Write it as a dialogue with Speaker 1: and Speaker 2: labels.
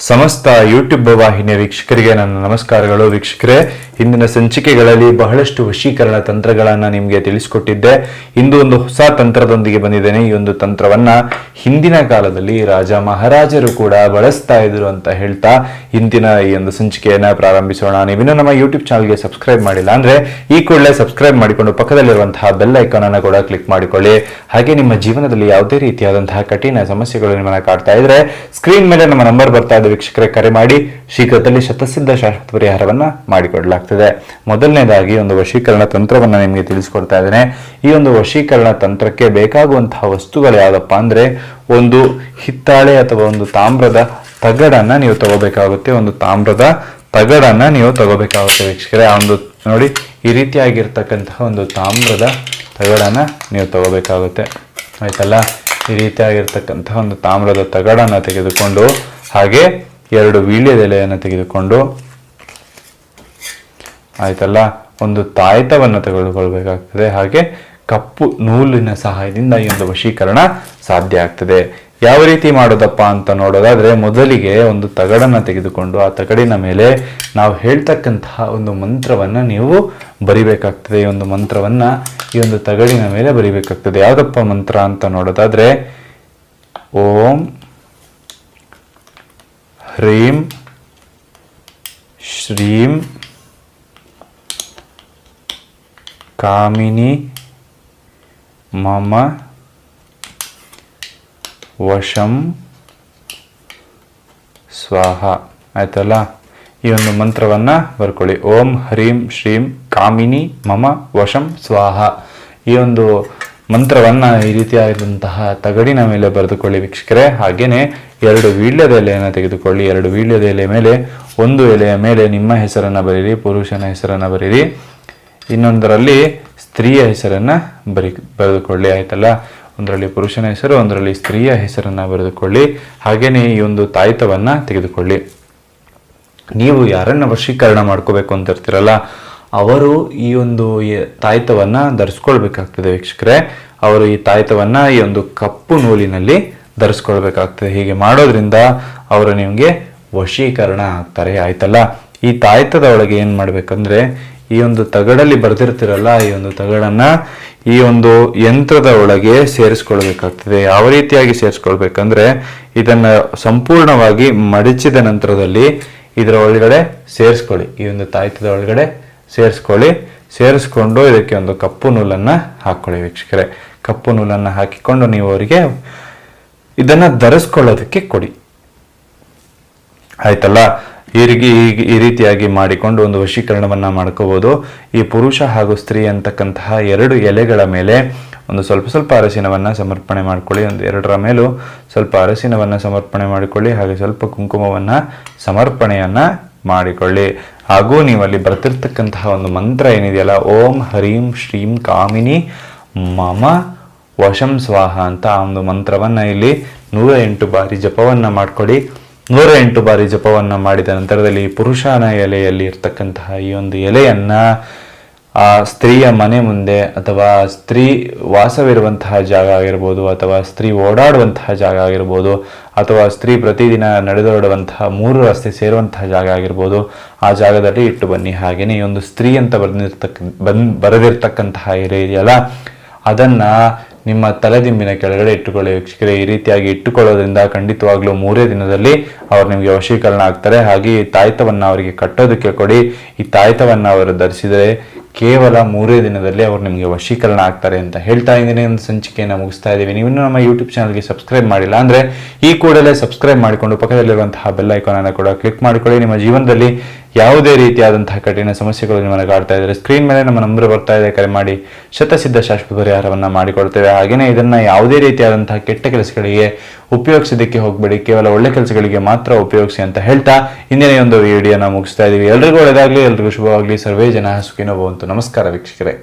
Speaker 1: ಸಮಸ್ತ ಯೂಟ್ಯೂಬ್ ವಾಹಿನಿಯ ವೀಕ್ಷಕರಿಗೆ ನನ್ನ ನಮಸ್ಕಾರಗಳು. ವೀಕ್ಷಕರೇ ಇಂದಿನ ಸಂಚಿಕೆಗಳಲ್ಲಿ ಬಹಳಷ್ಟು ವಶೀಕರಣ ತಂತ್ರಗಳನ್ನು ನಿಮಗೆ ತಿಳಿಸಿಕೊಟ್ಟಿದ್ದೆ. ಇಂದು ಒಂದು ಹೊಸ ತಂತ್ರದೊಂದಿಗೆ ಬಂದಿದ್ದೇನೆ. ಈ ಒಂದು ತಂತ್ರವನ್ನ ಹಿಂದಿನ ಕಾಲದಲ್ಲಿ ರಾಜ ಮಹಾರಾಜರು ಕೂಡ ಬಳಸ್ತಾ ಇದ್ರು ಅಂತ ಹೇಳ್ತಾ ಇಂದಿನ ಈ ಒಂದು ಸಂಚಿಕೆಯನ್ನ ಪ್ರಾರಂಭಿಸೋಣ. ನೀವಿನ್ನು ನಮ್ಮ ಯೂಟ್ಯೂಬ್ ಚಾನಲ್ಗೆ ಸಬ್ಸ್ಕ್ರೈಬ್ ಮಾಡಿಲ್ಲ ಅಂದ್ರೆ ಈ ಕೂಡಲೇ ಸಬ್ಸ್ಕ್ರೈಬ್ ಮಾಡಿಕೊಂಡು ಪಕ್ಕದಲ್ಲಿರುವಂತಹ ಬೆಲ್ ಐಕಾನ್ ಅನ್ನು ಕೂಡ ಕ್ಲಿಕ್ ಮಾಡಿಕೊಳ್ಳಿ. ಹಾಗೆ ನಿಮ್ಮ ಜೀವನದಲ್ಲಿ ಯಾವುದೇ ರೀತಿಯಾದಂತಹ ಕಠಿಣ ಸಮಸ್ಯೆಗಳು ನಿಮ್ಮನ್ನ ಕಾಡ್ತಾ ಇದ್ರೆ ಸ್ಕ್ರೀನ್ ಮೇಲೆ ನಮ್ಮ ನಂಬರ್ ಬರ್ತಾ ಇದೆ. ವೀಕ್ಷಕರೇ, ಕರೆ ಮಾಡಿ. ಶೀಘ್ರದಲ್ಲಿ ಶತಸಿದ್ಧ ಶಾಶ್ವತ ಪರಿಹಾರವನ್ನ ಮಾಡಿಕೊಡಲಾಗ್ತದೆ ಮೊದಲನೇದಾಗಿ ಒಂದು ವಶೀಕರಣ ತಂತ್ರವನ್ನ ನಿಮಗೆ ತಿಳಿಸ್ಕೊಡ್ತಾ ಇದ್ದೇನೆ. ಈ ಒಂದು ವಶೀಕರಣ ತಂತ್ರಕ್ಕೆ ಬೇಕಾಗುವಂತಹ ವಸ್ತುಗಳು ಯಾವುದಪ್ಪ ಅಂದ್ರೆ ಒಂದು ಹಿತ್ತಾಳೆ ಅಥವಾ ಒಂದು ತಾಮ್ರದ ತಗಡನ್ನ ನೀವು ತಗೋಬೇಕಾಗುತ್ತೆ. ಒಂದು ತಾಮ್ರದ ತಗಡನ್ನ ನೀವು ತಗೋಬೇಕಾಗುತ್ತೆ ವೀಕ್ಷಕರೇ. ಆ ಒಂದು ನೋಡಿ, ಈ ರೀತಿಯಾಗಿರ್ತಕ್ಕಂತಹ ಒಂದು ತಾಮ್ರದ ತಗಡನ್ನ ನೀವು ತಗೋಬೇಕಾಗುತ್ತೆ. ಆಯ್ತಲ್ಲ? ಈ ರೀತಿಯಾಗಿರ್ತಕ್ಕಂತಹ ಒಂದು ತಾಮ್ರದ ತಗಡನ್ನ ತೆಗೆದುಕೊಂಡು, ಹಾಗೆ ಎರಡು ವೀಳ್ಯದೆಲೆಯನ್ನು ತೆಗೆದುಕೊಂಡು ಆಯ್ತಲ್ಲ? ಒಂದು ತಾಯ್ತವನ್ನು ತೆಗೆದುಕೊಳ್ಬೇಕಾಗ್ತದೆ. ಹಾಗೆ ಕಪ್ಪು ನೂಲಿನ ಸಹಾಯದಿಂದ ಈ ಒಂದು ವಶೀಕರಣ ಸಾಧ್ಯ ಆಗ್ತದೆ. ಯಾವ ರೀತಿ ಮಾಡೋದಪ್ಪ ಅಂತ ನೋಡೋದಾದ್ರೆ ಮೊದಲಿಗೆ ಒಂದು ತಗಡನ್ನ ತೆಗೆದುಕೊಂಡು ಆ ತಗಡಿನ ಮೇಲೆ ನಾವು ಹೇಳ್ತಕ್ಕಂತಹ ಒಂದು ಮಂತ್ರವನ್ನ ನೀವು ಬರಿಬೇಕಾಗ್ತದೆ. ಈ ಒಂದು ಮಂತ್ರವನ್ನ ಈ ಒಂದು ತಗಡಿನ ಮೇಲೆ ಬರಿಬೇಕಾಗ್ತದೆ. ಯಾವುದಪ್ಪ ಮಂತ್ರ ಅಂತ ನೋಡೋದಾದ್ರೆ ಓಂ ಹ್ರೀಂ ಶ್ರೀಂ ಕಾಮಿನಿ, ಮಮ, ವಶಂ, ಸ್ವಾಹ. ಆಯ್ತಲ್ಲ? ಈ ಒಂದು ಮಂತ್ರವನ್ನ ಬರ್ಕೊಳ್ಳಿ. ಓಂ ಹ್ರೀಂ ಶ್ರೀಂ ಕಾಮಿನಿ, ಮಮ, ವಶಂ, ಸ್ವಾಹ. ಈ ಒಂದು ಮಂತ್ರವನ್ನು ಈ ರೀತಿಯಾದಂತಹ ತಗಡಿನ ಮೇಲೆ ಬರೆದುಕೊಳ್ಳಿ ವೀಕ್ಷಕರೇ. ಹಾಗೆಯೇ ಎರಡು ವೀಳ್ಯದ ಎಲೆಯನ್ನು ತೆಗೆದುಕೊಳ್ಳಿ. ಎರಡು ವೀಳ್ಯದ ಎಲೆ ಮೇಲೆ, ಒಂದು ಎಲೆಯ ಮೇಲೆ ನಿಮ್ಮ ಹೆಸರನ್ನು ಬರೀರಿ ಪುರುಷನ ಹೆಸರನ್ನು ಬರೀರಿ ಇನ್ನೊಂದರಲ್ಲಿ ಸ್ತ್ರೀಯ ಹೆಸರನ್ನ ಬರಿ, ಬರೆದುಕೊಳ್ಳಿ, ಆಯ್ತಲ್ಲ? ಒಂದರಲ್ಲಿ ಪುರುಷನ ಹೆಸರು, ಒಂದರಲ್ಲಿ ಸ್ತ್ರೀಯ ಹೆಸರನ್ನ ಬರೆದುಕೊಳ್ಳಿ. ಹಾಗೇನೆ ಈ ಒಂದು ತಾಯಿತವನ್ನು ತೆಗೆದುಕೊಳ್ಳಿ. ನೀವು ಯಾರನ್ನ ವಶೀಕರಣ ಮಾಡ್ಕೋಬೇಕು ಅಂತ ಇರ್ತೀರಲ್ಲ, ಅವರು ಈ ಒಂದು ತಾಯ್ತವನ್ನ ಧರಿಸ್ಕೊಳ್ಬೇಕಾಗ್ತದೆ ವೀಕ್ಷಕರೇ. ಅವರು ಈ ತಾಯ್ತವನ್ನು ಈ ಒಂದು ಕಪ್ಪು ನೂಲಿನಲ್ಲಿ ಧರಿಸ್ಕೊಳ್ಬೇಕಾಗ್ತದೆ. ಹೀಗೆ ಮಾಡೋದ್ರಿಂದ ಅವರು ನಿಮಗೆ ವಶೀಕರಣ ಆಗ್ತಾರೆ, ಆಯ್ತಲ್ಲ? ಈ ತಾಯ್ತದ ಒಳಗೆ ಏನು ಮಾಡ್ಬೇಕಂದ್ರೆ ಈ ಒಂದು ತಗಡಲ್ಲಿ ಬರ್ದಿರ್ತಿರಲ್ಲ, ಈ ಒಂದು ತಗಡನ್ನ ಈ ಒಂದು ಯಂತ್ರದ ಒಳಗೆ ಸೇರಿಸ್ಕೊಳ್ಬೇಕಾಗ್ತದೆ. ಯಾವ ರೀತಿಯಾಗಿ ಸೇರಿಸ್ಕೊಳ್ಬೇಕಂದ್ರೆ ಇದನ್ನ ಸಂಪೂರ್ಣವಾಗಿ ಮಡಚಿದ ನಂತರದಲ್ಲಿ ಇದರ ಒಳಗಡೆ ಸೇರಿಸ್ಕೊಳ್ಳಿ. ಈ ಒಂದು ತಾಯ್ತದ ಒಳಗಡೆ ಸೇರಿಸ್ಕೊಳ್ಳಿ. ಸೇರಿಸ್ಕೊಂಡು ಇದಕ್ಕೆ ಒಂದು ಕಪ್ಪು ನೂಲನ್ನ ಹಾಕೊಳ್ಳಿ ವೀಕ್ಷಕರೇ. ಕಪ್ಪು ನೂಲನ್ನ ಹಾಕಿಕೊಂಡು ನೀವು ಅವರಿಗೆ ಇದನ್ನ ಧರಿಸ್ಕೊಳ್ಳೋದಕ್ಕೆ ಕೊಡಿ. ಆಯ್ತಲ್ಲ? ಈ ರೀತಿ ಈ- ರೀತಿಯಾಗಿ ಮಾಡಿಕೊಂಡು ಒಂದು ವಶೀಕರಣವನ್ನ ಮಾಡ್ಕೋಬಹುದು ಈ ಪುರುಷ ಹಾಗೂ ಸ್ತ್ರೀ ಅಂತಕ್ಕಂತಹ ಎರಡು ಎಲೆಗಳ ಮೇಲೆ ಒಂದು ಸ್ವಲ್ಪ ಸ್ವಲ್ಪ ಅರಸಿನವನ್ನ ಸಮರ್ಪಣೆ ಮಾಡ್ಕೊಳ್ಳಿ. ಒಂದು ಎರಡರ ಮೇಲೂ ಸ್ವಲ್ಪ ಅರಸಿನವನ್ನ ಸಮರ್ಪಣೆ ಮಾಡಿಕೊಳ್ಳಿ. ಹಾಗೆ ಸ್ವಲ್ಪ ಕುಂಕುಮವನ್ನ ಸಮರ್ಪಣೆಯನ್ನ ಮಾಡಿಕೊಳ್ಳಿ. ಹಾಗೂ ನೀವು ಅಲ್ಲಿ ಬರ್ತಿರ್ತಕ್ಕಂತಹ ಒಂದು ಮಂತ್ರ ಏನಿದೆಯಲ್ಲ, ಓಂ ಹರೀಂ ಶ್ರೀಂ ಕಾಮಿನಿ ಮಮ ವಶಂ ಸ್ವಾಹ ಅಂತ ಆ ಒಂದು ಮಂತ್ರವನ್ನ ಇಲ್ಲಿ ನೂರ ಎಂಟು ಬಾರಿ ಜಪವನ್ನ ಮಾಡ್ಕೊಡಿ ನೂರ ಎಂಟು ಬಾರಿ ಜಪವನ್ನು ಮಾಡಿದ ನಂತರದಲ್ಲಿ ಪುರುಷನ ಎಲೆಯಲ್ಲಿ ಇರ್ತಕ್ಕಂತಹ ಈ ಒಂದು ಎಲೆಯನ್ನ ಆ ಸ್ತ್ರೀಯ ಮನೆ ಮುಂದೆ ಅಥವಾ ಸ್ತ್ರೀ ವಾಸವಿರುವಂತಹ ಜಾಗ ಆಗಿರ್ಬೋದು ಅಥವಾ ಸ್ತ್ರೀ ಓಡಾಡುವಂತಹ ಜಾಗ ಆಗಿರ್ಬೋದು ಅಥವಾ ಸ್ತ್ರೀ ಪ್ರತಿದಿನ ನಡೆದೋಡುವಂತಹ ಮೂರು ರಸ್ತೆ ಸೇರುವಂತಹ ಜಾಗ ಆಗಿರ್ಬೋದು, ಆ ಜಾಗದಲ್ಲಿ ಇಟ್ಟು ಬನ್ನಿ. ಹಾಗೆಯೇ ಈ ಒಂದು ಸ್ತ್ರೀ ಅಂತ ಬರೆದಿರ್ತಕ್ಕ ಬಂದ್ ಬರೆದಿರ್ತಕ್ಕಂತಹ ಎಲೆ ಇದೆಯಲ್ಲ ಅದನ್ನ ನಿಮ್ಮ ತಲೆದಿಂಬಿನ ಕೆಳಗಡೆ ಇಟ್ಟುಕೊಳ್ಳಿ. ವೀಕ್ಷಕರೇ, ಈ ರೀತಿಯಾಗಿ ಇಟ್ಟುಕೊಳ್ಳೋದ್ರಿಂದ ಖಂಡಿತವಾಗ್ಲೂ ಮೂರೇ ದಿನದಲ್ಲಿ ಅವರು ನಿಮಗೆ ವಶೀಕರಣ ಆಗ್ತಾರೆ. ಹಾಗೆ ಈ ತಾಯ್ತವನ್ನು ಅವರಿಗೆ ಕಟ್ಟೋದಕ್ಕೆ ಕೊಡಿ. ಈ ತಾಯ್ತವನ್ನು ಅವರು ಧರಿಸಿದರೆ ಕೇವಲ ಮೂರೇ ದಿನದಲ್ಲಿ ಅವರು ನಿಮಗೆ ವಶೀಕರಣ ಆಗ್ತಾರೆ ಅಂತ ಹೇಳ್ತಾ ಇದ್ದೀನಿ. ಒಂದು ಸಂಚಿಕೆಯನ್ನು ಮುಗಿಸ್ತಾ ಇದ್ದೀವಿ. ನೀವು ಇನ್ನೂ ನಮ್ಮ ಯೂಟ್ಯೂಬ್ ಚಾನಲ್ಗೆ ಸಬ್ಸ್ಕ್ರೈಬ್ ಮಾಡಿಲ್ಲ ಅಂದರೆ ಈ ಕೂಡಲೇ ಸಬ್ಸ್ಕ್ರೈಬ್ ಮಾಡಿಕೊಂಡು ಪಕ್ಕದಲ್ಲಿರುವಂತಹ ಬೆಲ್ ಐಕಾನನ್ನು ಕೂಡ ಕ್ಲಿಕ್ ಮಾಡಿಕೊಳ್ಳಿ. ನಿಮ್ಮ ಜೀವನದಲ್ಲಿ ಯಾವುದೇ ರೀತಿಯಾದಂತಹ ಕಠಿಣ ಸಮಸ್ಯೆಗಳು ನಿಮ್ಮನ್ನು ಕಾಡ್ತಾ ಇದ್ದಾರೆ. ಸ್ಕ್ರೀನ್ ಮೇಲೆ ನಮ್ಮ ನಂಬರ್ ಬರ್ತಾ ಇದೆ. ಕರೆ ಮಾಡಿ. ಶತಸಿದ್ಧ ಶಾಶ್ವತ ಪರಿಹಾರವನ್ನ ಮಾಡಿಕೊಡ್ತೇವೆ. ಹಾಗೆಯೇ ಇದನ್ನ ಯಾವುದೇ ರೀತಿಯಾದಂತಹ ಕೆಟ್ಟ ಕೆಲಸಗಳಿಗೆ ಉಪಯೋಗಿಸೋದಕ್ಕೆ ಹೋಗಬೇಡಿ. ಕೇವಲ ಒಳ್ಳೆ ಕೆಲಸಗಳಿಗೆ ಮಾತ್ರ ಉಪಯೋಗಿಸಿ ಅಂತ ಹೇಳ್ತಾ ಇಂದಿನ ಒಂದು ವಿಡಿಯೋನ ಮುಗಿಸ್ತಾ ಇದ್ದೀವಿ ಎಲ್ರಿಗೂ ಒಳ್ಳೆಯದಾಗಲಿ ಎಲ್ರಿಗೂ ಶುಭವಾಗಲಿ. ಸರ್ವೇ ಜನ ಸುಖಿನೋ ಬಂತು ನಮಸ್ಕಾರ ವೀಕ್ಷಕರೇ.